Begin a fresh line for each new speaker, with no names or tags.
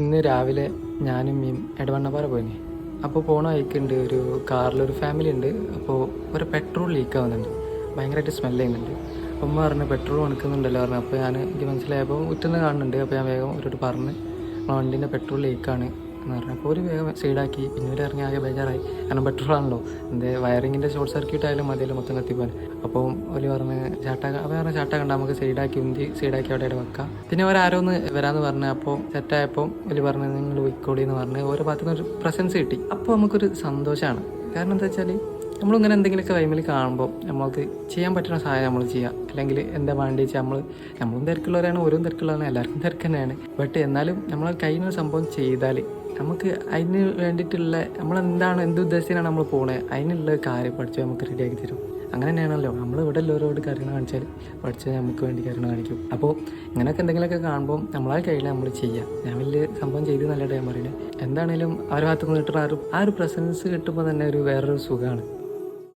ഇന്ന് രാവിലെ ഞാനും മീം എടവണ്ണപ്പാറ പോയിന്. അപ്പോൾ പോണ വഴിക്കുണ്ട് ഒരു കാറിലൊരു ഫാമിലി ഉണ്ട്. അപ്പോൾ ഒരു പെട്രോൾ ലീക്ക് ആവുന്നുണ്ട്. ഭയങ്കരമായിട്ട് സ്മെല്ല് ചെയ്യുന്നുണ്ട്. അപ്പം ഉമ്മ പറഞ്ഞു പെട്രോൾ മണക്കുന്നുണ്ടല്ലോ പറഞ്ഞു. അപ്പോൾ ഞാൻ എനിക്ക് മനസ്സിലായപ്പോൾ ഉറ്റുന്ന കാണുന്നുണ്ട്. അപ്പോൾ ഞാൻ വേഗം ഒരു പറഞ്ഞ് വണ്ടീന്റെ പെട്രോൾ ലീക്കാണ് എന്ന് പറഞ്ഞാൽ അപ്പോൾ ഒരു വേഗം സൈഡാക്കി. പിന്നീട് ഇറങ്ങി ആകെ ബേജാറായി. കാരണം പെട്രോൾ ആണല്ലോ. എന്റെ വയറിങ്ങിന്റെ ഷോർട്ട് സർക്യൂട്ട് ആയാലും മതിയല്ലോ മൊത്തം കത്തിപ്പോലെ അപ്പോൾ ഒരു പറഞ്ഞ് ചാട്ടാ അപ്പോൾ പറഞ്ഞ ചാട്ടാ കണ്ട നമുക്ക് സൈഡാക്കി ഉന്തി സൈഡാക്കി അവിടെ ഇവിടെ വെക്കാം. പിന്നെ ഒരാരോ ഒന്ന് വരാമെന്ന് പറഞ്ഞു. അപ്പോൾ സെറ്റായപ്പോൾ ഒരു പറഞ്ഞ് നിങ്ങൾ പോയിക്കോളി എന്ന് പറഞ്ഞ്. ഓരോ ഭാഗത്തുനിന്ന് ഒരു പ്രസൻസ് കിട്ടി. അപ്പോൾ നമുക്കൊരു സന്തോഷമാണ് കാരണം എന്താ വെച്ചാൽ നമ്മളിങ്ങനെ എന്തെങ്കിലുമൊക്കെ വൈമിൽ കാണുമ്പോൾ നമ്മൾക്ക് ചെയ്യാൻ പറ്റുന്ന സഹായം നമ്മൾ ചെയ്യുക അല്ലെങ്കിൽ എന്താ വേണ്ടി വെച്ചാൽ നമ്മൾ നമ്മളും തിരക്കുള്ളവരാണ് ഓരോ തിരക്കുള്ളവരാണ് എല്ലാവർക്കും തിരക്ക് തന്നെയാണ്. ബട്ട് എന്നാലും നമ്മൾ കയ്യിൽ സംഭവം ചെയ്താൽ നമുക്ക് അതിന് വേണ്ടിയിട്ടുള്ള നമ്മളെന്താണ് എന്ത് ഉദ്ദേശത്തിനാണ് നമ്മൾ പോകുന്നത് അതിനുള്ള കാര്യം പഠിച്ചു നമുക്ക് റെഡിയാക്കി തരും. അങ്ങനെ തന്നെയാണല്ലോ. നമ്മൾ ഇവിടെ എല്ലാവരോട് കാര്യങ്ങൾ കാണിച്ചാൽ പഠിച്ച് നമുക്ക് വേണ്ടി കാര്യങ്ങൾ കാണിക്കും. അപ്പോൾ ഇങ്ങനെയൊക്കെ എന്തെങ്കിലുമൊക്കെ കാണുമ്പോൾ നമ്മളാൽ കഴിയില്ല നമ്മൾ ചെയ്യാം. ഞാൻ വലിയ സംഭവം ചെയ്ത് നല്ല ഞാൻ പറയുന്നത് എന്താണേലും അവരുടെ ഭാഗത്ത് നിന്ന് കിട്ടുന്ന ആ ഒരു പ്രസൻസ് കിട്ടുമ്പോൾ തന്നെ ഒരു വേറൊരു സുഖമാണ്